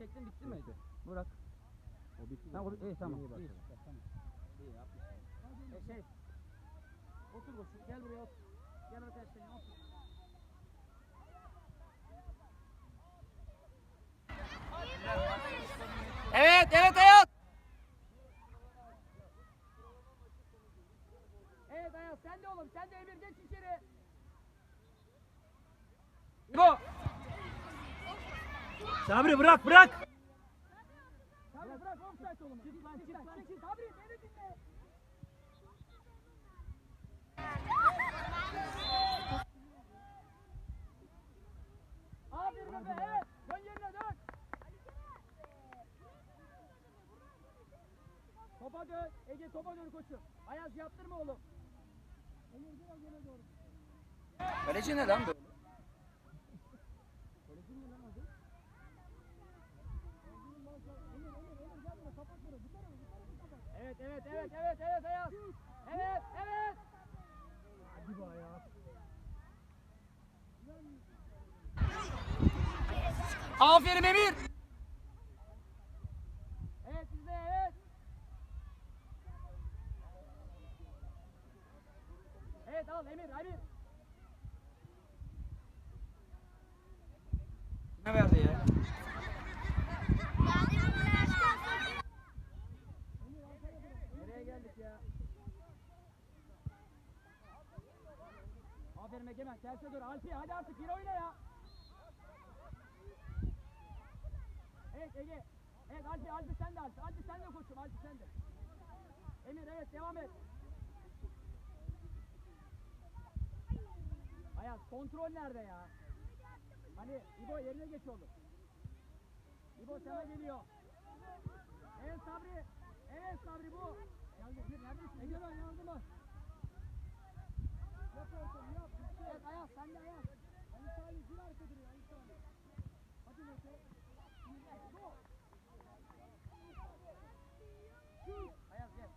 çektin bitti mi? Burak. O bitti. Ha, o- iyi, tamam, İyi iyi. başladı. İyi yapmışsın. E şey. Otur koçum. Gel buraya otur. Gel arkadaşlar otur. Evet, evet Ayaz. Evet Ayaz sen de oğlum. Sen de Emir geç içeri. Bu. Sabri bırak bırak. Sabri bırak offside oğlum. Çık lan çık lan çık. Sabri beni dinle. Aferin Efe evet. Dön yerine dön. Topa dön. Ege topa dön koçum. Ayaz yaptırma oğlum. Emir biraz öne doğru. Kaleci ne lan böyle? Kaleci ne lan adı? Evet evet evet evet evet Ayaz. Evet evet. Hadi be ya. Aferin Emir. Evet bizde evet. Evet al Emir Emir. Ne verdi ya? Nereye geldik ya? Aferin Egemen terse dur Alpi hadi artık gir oyna ya. Evet Ege. Evet Alpi Alpi sen de Alpi. Alpi sen de koçum Alpi sen de. Emir evet devam et. Ayaz kontrol nerede ya? Hani İbo yerine geç oğlum. İbo sana geliyor. Evet Sabri. Evet Sabri bu. Geldi. Emir neredesin? Egemen yardıma. Yap ortamı yap. Evet Ayaz sen de Ayaz. Ali Salih bir arka duruyor Ali Salih. Hadi Mete. Go. Şut. Ayaz gel.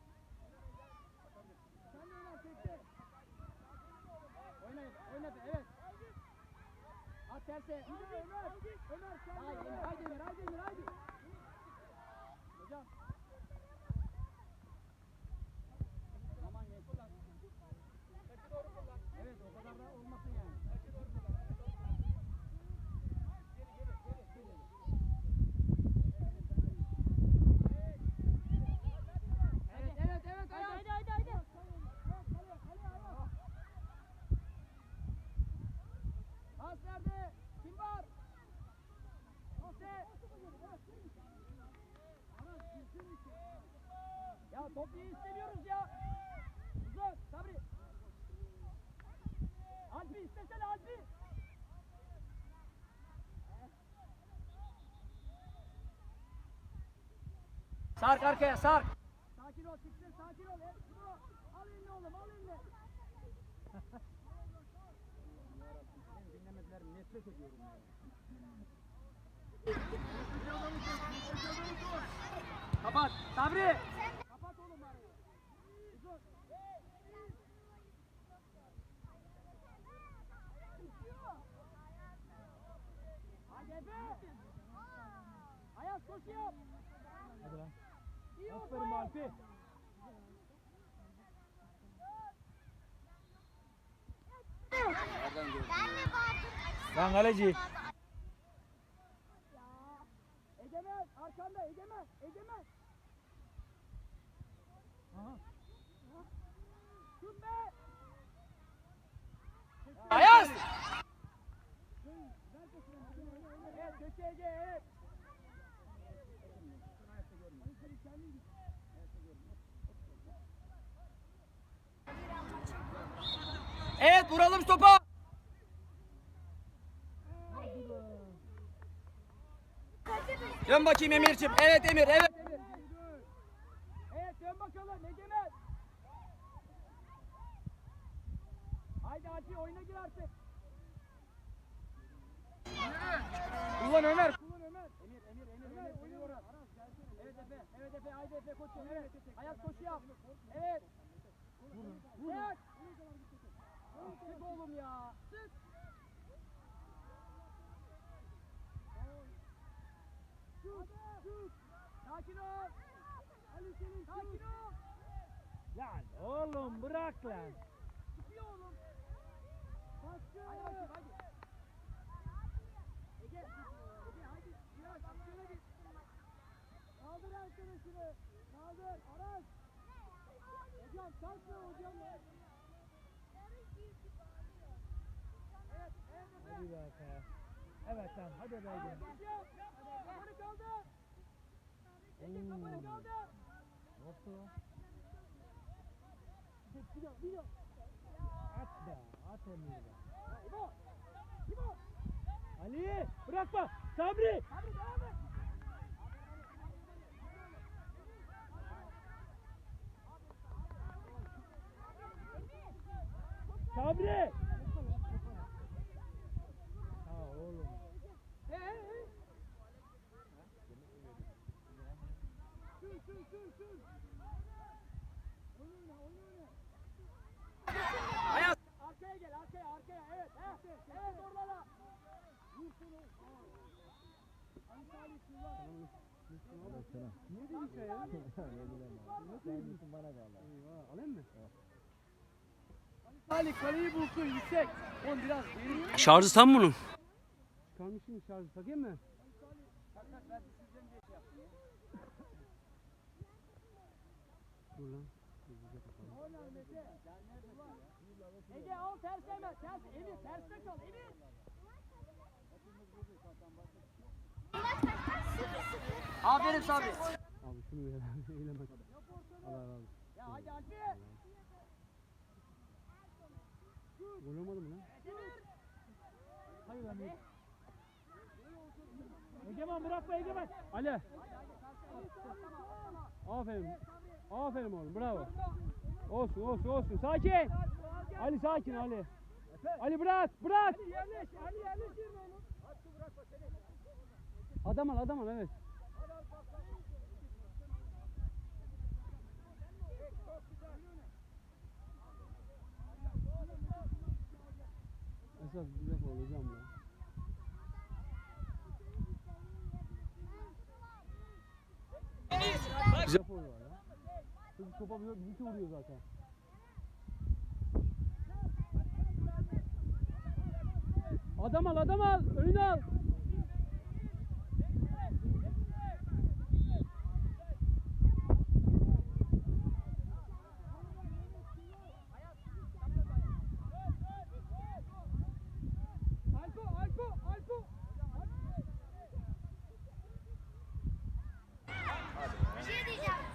Sen de oyna tekte. Oyna oyna evet. At terse. Ömer Ömer. Ömer sen de. Haydi Emir haydi Emir haydi Emir haydi. Hocam. Aman geç. Evet o kadar da olmasın yani. Evet evet evet haydi haydi haydi haydi. Pas nerede? Kim var? Jose. Ya top niye istemiyoruz ya? Uzun Sabri. Alpi istesene Alpi. Sark arkaya sark. Sakin ol çıksın sakin ol. Al eline oğlum al eline. Beni dinlemediler nefret ediyorum ya. Kapat Sabri. Kapat oğlum arayı. Uzun. Hadi Efe. Ayaz koş yap. Hadi lan. Aferin. Alpi. Lan kaleci. Egemen arkanda Egemen Egemen. Aha. Ayaz. Evet köşe Ege evet. Evet vuralım topa. Dön bakayım Emir'ciğim. Evet Emir, evet Emir. Evet dön bakalım Egemen. Haydi Alpi oyuna gir artık. Kullan Ömer. Kullan Ömer. Emir, Emir, Emir, Emir. Emir, Emir. Aras gelsene. Evet Hadi Efe koçum evet. Ayak koşu yap. Evet. Ayak. Sık oğlum ya. Sık. Sakin ol. Ali senin Sakin ol. Lan oğlum bırak lan. Çıkıyor oğlum. Hadi bakayım hadi. Ege. Ege hadi. Biraz aksiyona git. Kaldır arkadaşını. Kaldır. Aras. Hocam kalkma hocam ya. Evet. Hadi be Efe. Evet lan hadi be. Evet. Koşuyor. Kafanı kaldır. Ege kafanı kaldır. Yoktu lan. Gidiyor. Gidiyor. At be. At Emir be. İbo. İbo. Ali bırakma. Sabri. Sabri devam et. Sabri. Ha oğlum. He he he. Sür sür sür sür. Oyun oyna oyun oyna. Arkaya gel arkaya arkaya evet. He. Evet oralara. Vursun o. Ali Salih kullan. Ne dedik ya? Ali Alayım mı? Ali kaleyi bulsun yüksek. On biraz geri. Şarjı tam bunun. Çıkarmışım şarjı takayım mı? Dur lan. Oynar Mete. Ege al ters hemen. Ters. Emir terste kal. Emir. Aferin Sabri. Abi şunu ver. Eyleme. Allah razı olsun. Ya hadi Alpi. Gol olmadı mı lan? Emir. Hayır lan. Egemen bırakma Egemen. Ali. Aferin. Aferin oğlum. Bravo. Olsun olsun olsun. Sakin. Ali sakin Ali. Ali bırak bırak. Ali yerleş. Ali yerleş yerine oğlum. Adam al adam al evet. Esas güzel gol hocam ya. Güzel gol Çocuk topa bir iki vuruyor zaten. Adam al adam al önünü al.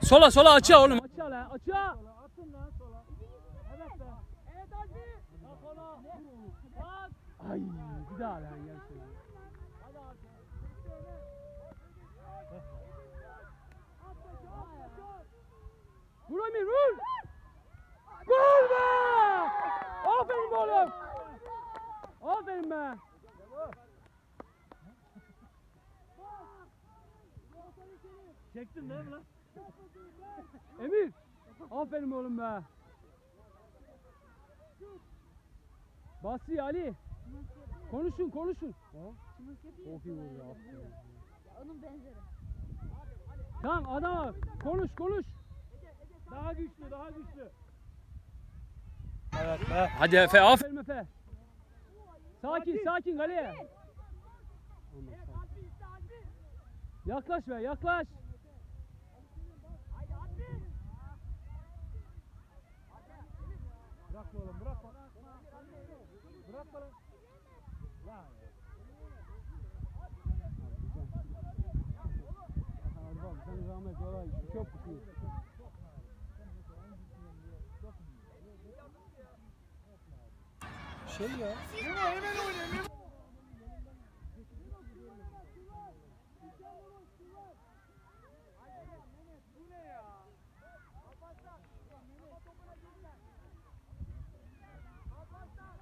Sola sola açığa oğlum. Açığa lan açığa. Atın lan sola. Evet be. Evet Alpi. Bak ona. Bak. Ay bir daha lan. Hadi. At başı, at başı. Vur Emir vur. Gol be! Aferin oğlum. Aferin be. Çektin değil mi lan? Aferin oğlum be. Basri Ali. Konuşun konuşun. Çok iyi vurdu aferin. Onun benzeri. Tamam adam. Konuş konuş. Daha güçlü, daha güçlü. Evet be. Hadi Efe aferin Efe. Sakin sakin kaleye. Yaklaş be yaklaş. Haydi Alpi. Bırakma oğlum, bırakma. Bırakma lan. Lan. Hadi bak sen zahmet olay çok iyi. Şey ya. Bu ne ya? Alparslan. Mehmet topuna girdiler. Alparslan.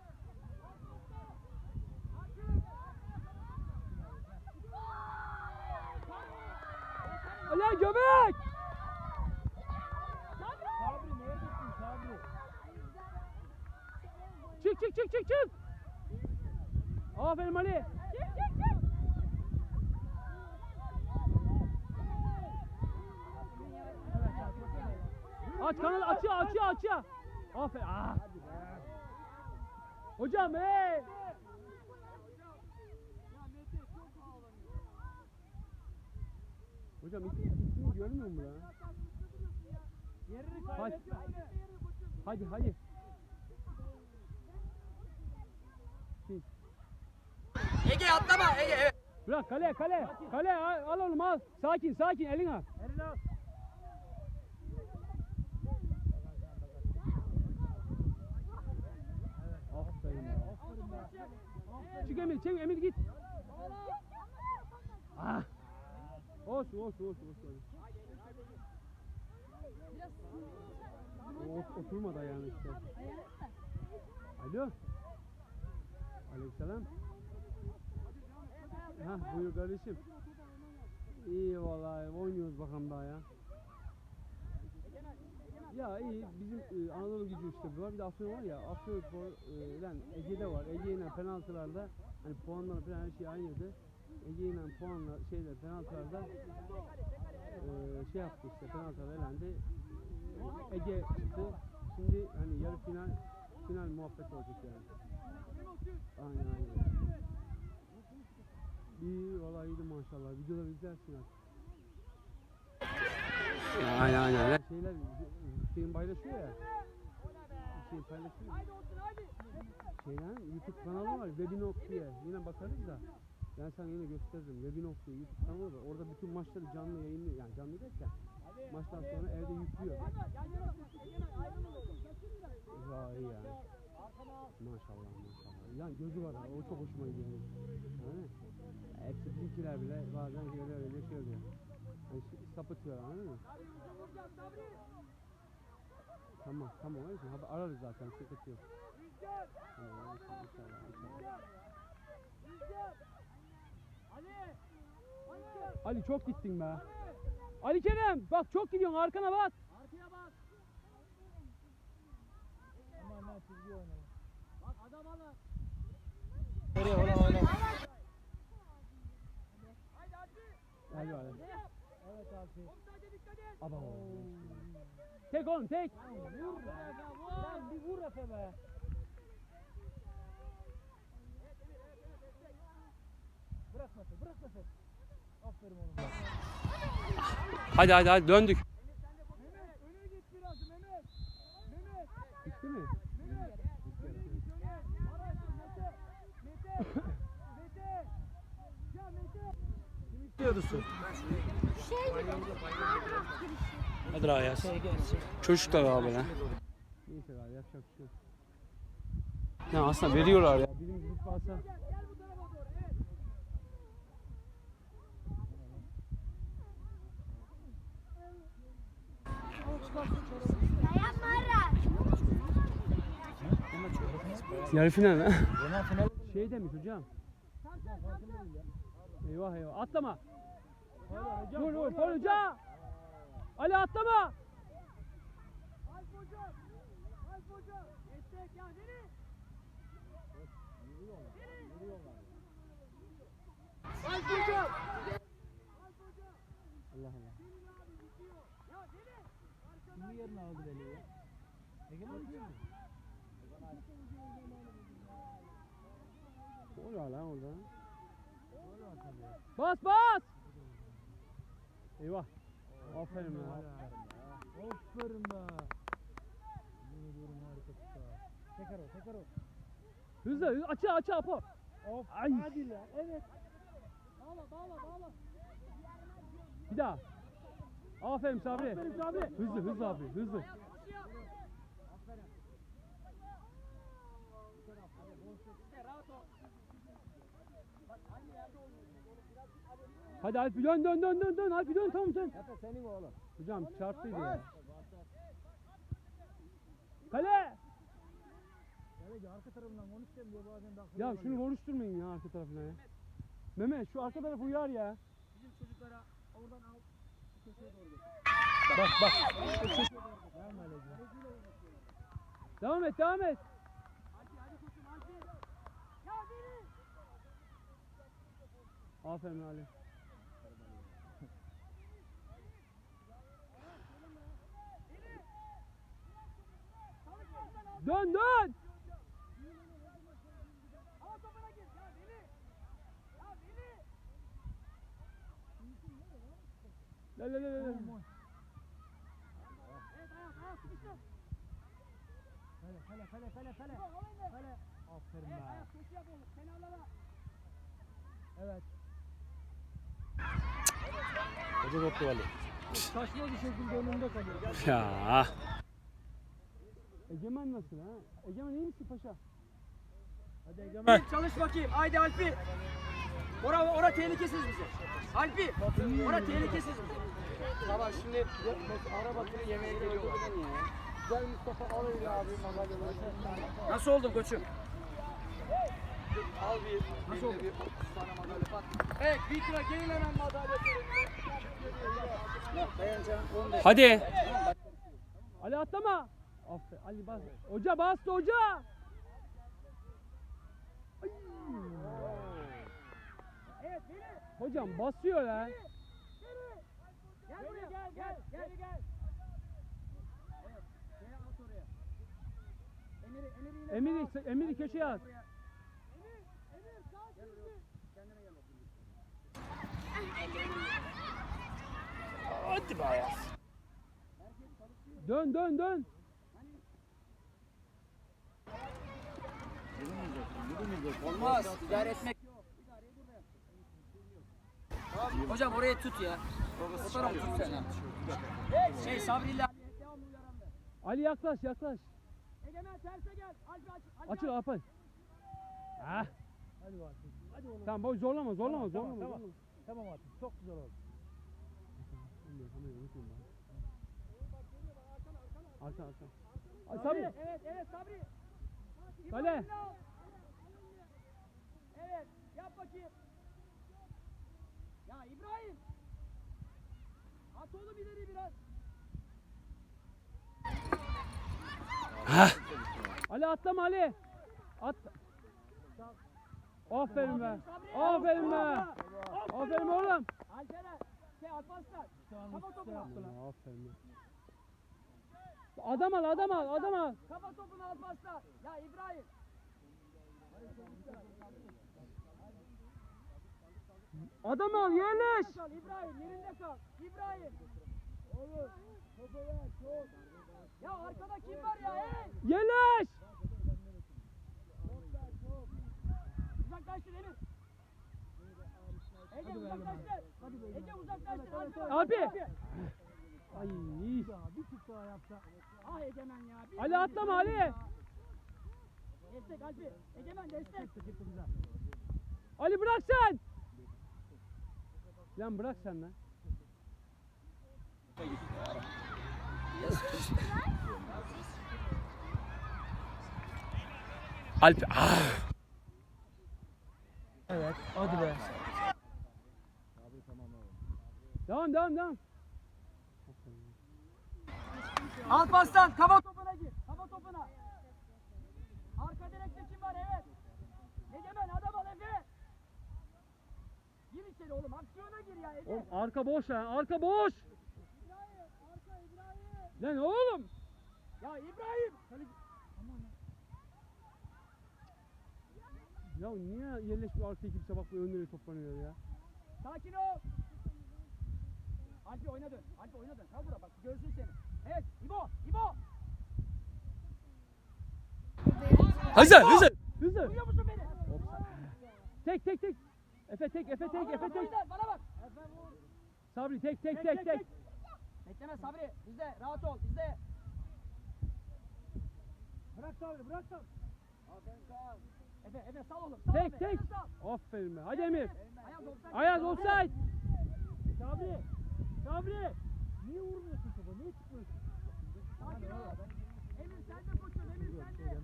Ali göbek. çık çık çık çık çık. Aferin Ali. Aç kanal açıyor açıyor açıyor. Aferin. Ah. Hocam hey. Hocam ismini görmüyor musun lan? Yerini Hadi. kaybetme. Hadi hadi. Sil. Ege atlama Ege evet. Bırak kale kale. Kale al, oğlum al. Sakin sakin elin al. Elini al. Çık Emir çek Emir git. Ah. Olsun olsun olsun olsun. O, ot- oturma da yani işte. Alo. Aleykümselam. Ha buyur kardeşim. İyi vallahi oynuyoruz bakalım daha ya. Ya iyi bizim e, Anadolu gücü işte var. Bir de Afyon var ya. Afyon spor e, lan Ege'de var. Ege ile penaltılarda hani puanlar falan her şey aynıydı. Ege ile puanlar şeyler penaltılarda e, şey yaptı işte penaltılar elendi. Ege çıktı. Şimdi hani yarı final final muhabbet olacak yani. Aynen aynen. İyi iyiydi maşallah. Videoları izlersin artık. Aynen aynen. Her şeyler Hüseyin paylaşıyor ya. Hüseyin paylaşıyor. Şeyden YouTube kanalı var. Webinok diye. Yine bakarız da. Ben sana yine gösteririm. Webinok diye YouTube kanalı var. Orada bütün maçları canlı yayınlıyor. Yani canlı derken maçtan sonra evde yüklüyor. Vay ya. Maşallah maşallah. Yani gözü var ha. O çok hoşuma gidiyor. Yani hepsi bizimkiler bile bazen öyle öyle şey oluyor. Hani şey- sapıtıyor anladın mı? Tamam tamam öyle şey. Haber ararız zaten sıkıntı yok. Tamam, inşallah, inşallah, inşallah. Ali çok gittin be. Ali Kerem bak çok gidiyorsun arkana bak. Arkaya bak. Aman lan çizgi oynama. Bak adam alın. Nereye ona oyna. Haydi hadi. Hadi hadi. Evet abi. Sadece dikkat et. Aba. Tek oğlum tek. Vur be. Lan bir vur Efe be. Bırak Efe, bırak Efe. Aferin oğlum. Hadi hadi hadi döndük. Mehmet öne git biraz Mehmet. Mehmet. Bitti mi? Mehmet. Öne git öne. Araçlı Mete. Mete. Mete. Ya Mete. Kim istiyordu su? Hadi Ayaz. Çocuklar abi lan. Neyse abi yapacak bir şey yok. Ya aslında veriyorlar ya. Bizim grup varsa. Gel, gel bu tarafa doğru. Evet. Yarı final ha. Şey demiş hocam. Eyvah eyvah. Atlama. Vur vur. Hoca. Ali atlama. Alp hocam. Alp hocam. Destek ya nereye? Alp hocam. Allah Allah. Ya nereye? Kimin yerine aldı beni ya? Egemen mi? Ne oluyor lan orada? Bas bas. Eyvah. Aferin be. Aferin be. Yemin ediyorum harika ha. Tekrar o, tekrar o. Hızlı hızlı açı açı apo. Of, Ay. hadi lan. Evet. Bağla bağla bağla. Bir daha. Aferin Sabri. Aferin Sabri. Hızlı hızlı abi hızlı. Hadi Alp dön dön dön dön dön Alp dön tamam sen. Zaten senin oğlum. Hocam çarptıydı ya. Kale. Kaleci arka tarafından konuşacağım diyor bazen de Ya şunu konuşturmayın ya arka tarafına ya. Mehmet şu arka tarafı uyar ya. Bizim çocuklara oradan al. Köşeye doğru götür. Bak bak. Devam et devam et. Aferin Ali. Dön dön. Ama topuna gir. Ya Veli. Ya Veli. Le le le le. le. Evet ayak ayak sıkıştır. Fele fele fele fele fele. Fele. Aferin Evet be. ayak koşu yap oğlum. Kenarlara. Evet. Hoca koptu Ali. Saçma bir şekilde önünde kalıyor. Ya. Egemen nasıl ha? Egemen iyi misin paşa? Hadi Egemen. Çalış bakayım. Haydi Alpi. Ora, ora tehlikesiz bize. Alpi. Ora tehlikesiz bize. Baba şimdi arabasını yemeğe geliyorlar. Güzel Mustafa al öyle abi. Nasıl oldun koçum? Al bir. Nasıl oldu? Evet Vitra gelin hemen madalya. Hadi. Ali atlama. Aferin. Ali bas. Hoca bastı hoca. Ay. Evet Veli. Hocam basıyor ya. Gel buraya gel gel gel gel. Evet. Şeye at oraya. Emir'i Emir'i. Emir'i Hadi köşeye at. Emir Emir sağ Gel. Kendine gel bakayım. Hadi be Ayaz. Dön dön dön. Olmaz. İdare etmek yok. İdareyi burada yap. Hocam orayı tut ya. O tarafı tut sen ha. Şey Sabri ile Ali devamlı uyaran ver. Ali yaklaş yaklaş. Egemen terse gel. Alp aç. Açıl aç. Alpay. Ha. Hadi bak. Hadi oğlum. Tamam boy zorlama zorlama Tamam, zorlama. tamam, zorlama. Tamam artık. Çok güzel oldu. Arka arka. Ay. Sabri. Evet evet Sabri. Kale. Bakayım. Ya İbrahim. At oğlum ileri biraz. Ali atlama Ali. At. Aferin be. Aferin be. Aferin oğlum. Alperen. Şey Alparslan. Kafa topuna. Aa, Aferin. Adam al adam al adam al. Kafa topuna Alparslan. Ya İbrahim. Adam al yerleş. Kal İbrahim yerinde kal. İbrahim. Oğlum. Topu ver çok. Ya arkada kim var ya hey? Yerleş. Uzaklaştır Emir. Ege uzaklaştır. Ege uzaklaştır. Alpi. Ay. Ya bir tık daha yapsa. Ah Egemen ya. bir Ali atlama, ya. Ali. Destek Alpi. Egemen destek. Ali bırak sen. Lan bırak sen lan. Alp ah. Evet. Hadi be. Devam devam devam. Alparslan kafa topuna gir. Kafa topuna. Arka direkte kim var? Evet. Egemen adam al Efe. Gir içeri oğlum. Aksiyona ya. Oğlum arka boş lan arka boş. İbrahim. Arka İbrahim. Lan oğlum. Ya İbrahim. Ya niye yerleşmiyor arkaya kimse bak bu önlere toplanıyor ya. Sakin ol. Alpi oyna dön. Alpi oyna dön. Kal burada bak görsün seni. Evet İbo. İbo. Hızlı hızlı. Hızlı. Duyuyor musun beni? Tek tek tek. Efe tek Efe tek Efe tek. Bana bak. Sabri tek tek tek tek. Bekleme Sabri. Bizde. Rahat ol. Bizde. Bırak Sabri bırak Sabri. Efe, Efe sal oğlum. Sal Tek tek. Aferin be. Hadi Emir. Ayaz offside. Ayaz offside. Sabri. Sabri. Niye vurmuyorsun topa? Niye çıkmıyorsun? Sakin ol. Emir sen de koşun. Emir sen de.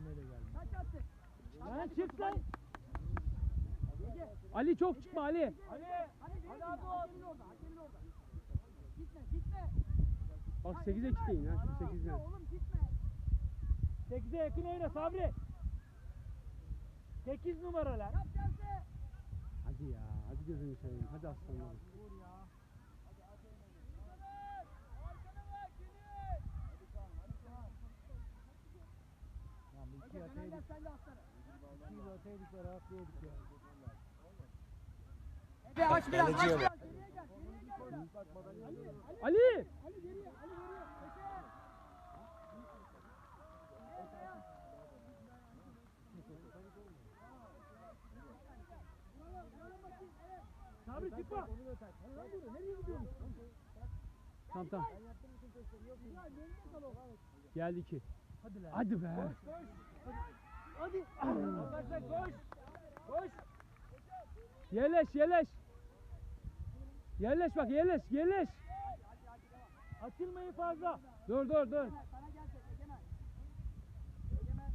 Kaç attık? Lan çık lan. Ali çok çıkma Ali. Ali. Ali. Abi Hakemin orada. Hakemin orada. Gitme. Gitme. Bak 8'e kitleyin ha şu Gitme 8'den. oğlum gitme. 8'e yakın oyna Sabri. 8 numara lan. Yap terse. Hadi ya. Hadi gözünü seveyim. Hadi aslanlarım. İki ataydık. da rahatlıyorduk ya. Ege aç biraz aç biraz. Ali Ali. Sabri çıkma. Nereye gidiyorsun? Tamam tamam. Geldi iki. Hadi lan. Hadi be. Hadi. Arkadaşlar koş. Koş. Yerleş yerleş. Yerleş bak yerleş yerleş. Açılmayın fazla. Dur dur dur. Sana gelecek Egemen. Egemen.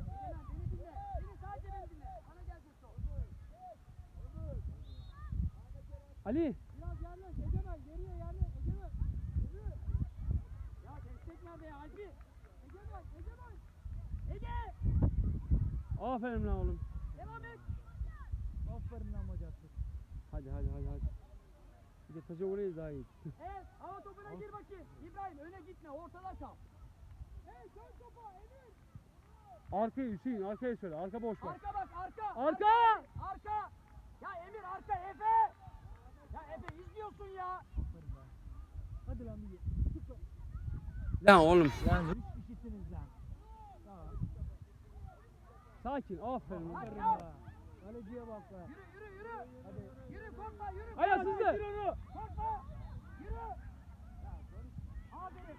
Egemen beni dinle. Beni sadece beni dinle. Sana gelecek top. Ali. Biraz yerleş Egemen. Geriye yerleş Egemen. Yürü. Ya destek nerede ya Alpi? Egemen. Egemen. Ege. Aferin lan oğlum. Devam et. Aferin lan bacaklı. Hadi hadi hadi hadi. Bir de taca oraya daha iyi. Evet. Hava topuna gir bakayım. İbrahim öne gitme. Ortada kal. Hey dön topa Emir. Arkaya Hüseyin arkaya söyle. Arka boş bak. Arka bak arka. Arka! Arka. Ya Emir arka Efe. Ya Efe izliyorsun ya. Hadi lan bir. Lan. Oğlum. Lan üç kişisiniz lan. Tamam. Sakin. Aferin. lan. Kaleciye bak lan. Yürü yürü yürü. Hadi. Yürü korkma yürü. Korkma. hızlı. Bitir onu. Korkma. Yürü. Aferin.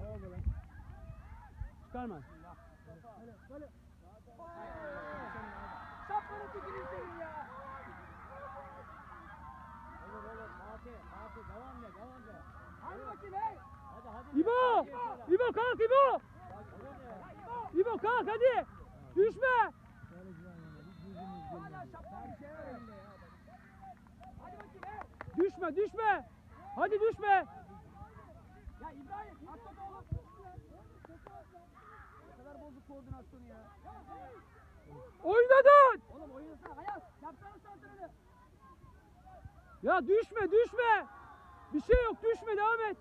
Ne oldu lan? Çıkarma. Böyle böyle. Şapkanı tüküreyim senin ya. Olur olur. Fatih. Fatih devam et. Devam et. Hadi bakayım hey. Hadi hadi. İbo! İbo kalk İbo! İbo kalk hadi! Düşme! Kaleci lan yine. Hiç yüzümüz Hala gülmedi. şapkanı bir şey var elinde ya. Hadi bakayım hey. Düşme düşme! Hadi düşme! Ya İbrahim atlat oğlum. Ne kadar bozuk koordinasyonu ya. Oynadın! Oğlum oynasana Ayaz. Yapsana santrını. Ya düşme düşme! Bir şey yok düşme devam et.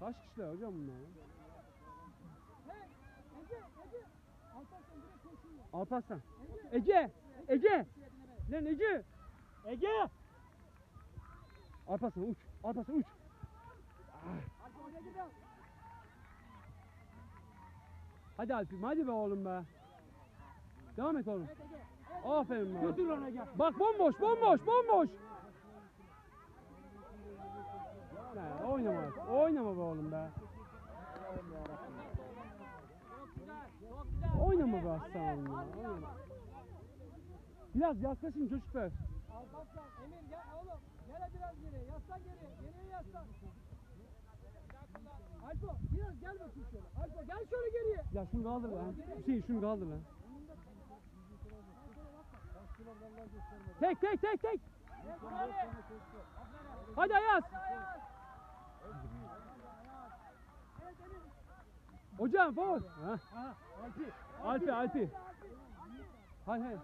Kaç kişiler hocam bunlar ya? Alparslan. Ege! Ege! Lan Ege! Ege. Alparslan uç. Alparslan uç. Hadi Alp'im hadi be oğlum be. Devam et oğlum. Aferin be. Götür ona gel. Bak bomboş bomboş bomboş. Lan oynama. Oynama be oğlum be. Oynama be hadi, aslan oğlum ya. Oynama. Biraz yaklaşın çocuklar. Alparslan, Emir gel oğlum. Gel biraz geri. Yaslan geri. Geriye yaslan. Alpo biraz gel bakayım şöyle. Alpo gel şöyle geriye. Ya şunu kaldır lan. Hüseyin şunu kaldır lan. Tek tek tek tek. Hadi. Ayaz. Hocam faul. Alpi. Alpi Alpi. Hay hay.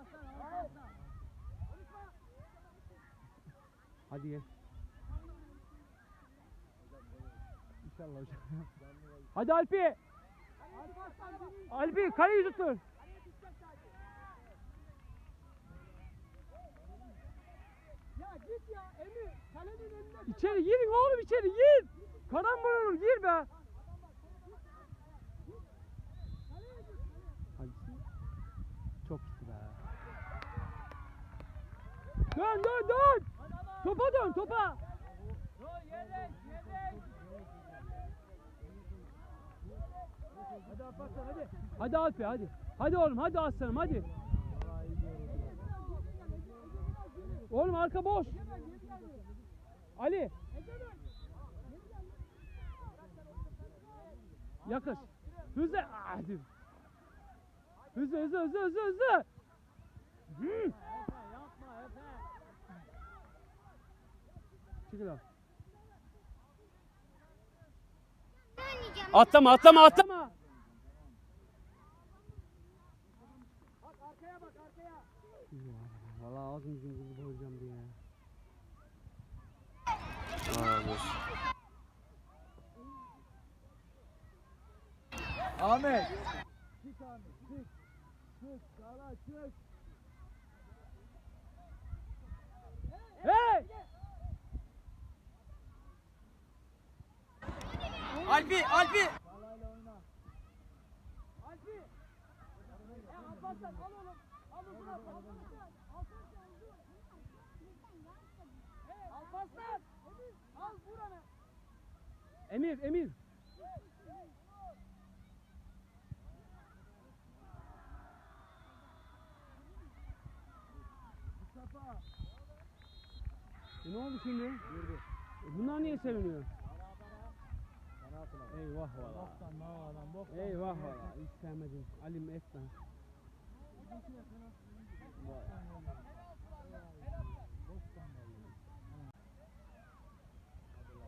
Hadi gel. İnşallah hocam. Hadi Alpi. Alpi kaleyi dur. İçeri girin oğlum içeri gir. Karambol olur gir be. Çok gitti be. Dön dön dön. Topa dön topa. Hadi Alparslan hadi. Hadi Alpi hadi. Hadi oğlum hadi aslanım hadi. Oğlum arka boş. Ali. Yakış. Hızlı. Hadi. Hızlı hızlı hızlı hızlı hızlı. Hı. 2 kilo. Atlama atlama atlama. Bak arkaya bak arkaya. Valla ağzım yüzümüzü boğacağım diye. Ağabey. Ahmet. Çık Ahmet çık. Çık sağa çık. Hey! Alpi, Alpi. Sağlayla oyna. Alpi. Ya Alparslan al oğlum. Al uzun Alparslan. Alparslan. Al vur onu. Emir, Emir. Mustafa. E ne oldu şimdi? E bunlar niye seviniyor? Eyvah valla. Boktan adam boktan. Eyvah valla. Hiç sevmedim. Alim vallahi.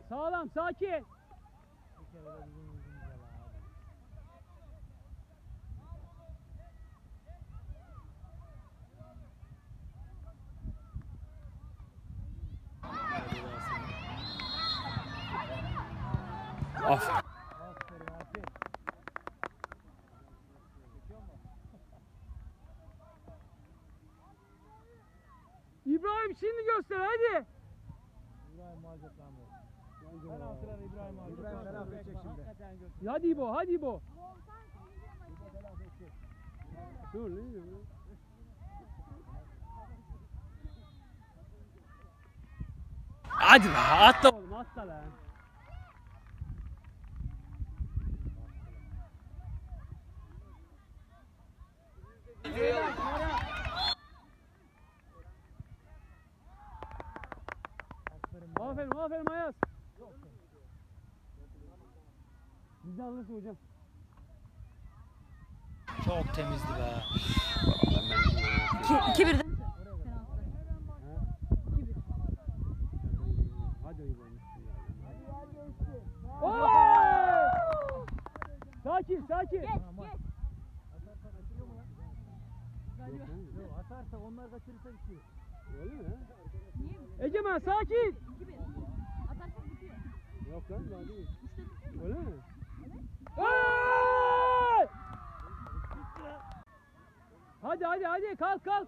Sağlam, sakin. Bir kere de bizim yüzümüze la abi. Aferin. Aferin aferin. İbrahim şimdi göster hadi. İbrahim alacak lan bu. Penaltılar İbrahim alacak. İbrahim telafi edecek şimdi. Hakikaten götür. Hadi İbo, hadi İbo. Bu telafi edecek. Dur ne diyor bu? Hadi be atla. Oğlum atla lan. Aferin. be. Aferin, aferin Ayaz. Bizi alırsın hocam. Çok temizdi be. 2 1 Ha? Hadi İbo. Oy! Sakin, sakin. Ha? Yok atarsa onlar kaçırırsa bitiyor. Öyle mi? Egemen sakin. 2 1 Atarsak bitiyor. Yok lan daha değil. 3'te bitiyor mu? Öyle mi? Oy! Hadi hadi hadi kalk kalk.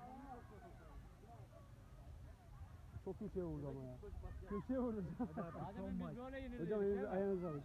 Çok köşeye vurdu ama ya. Köşeye vurdu. Hocam elinize ayağınıza alın.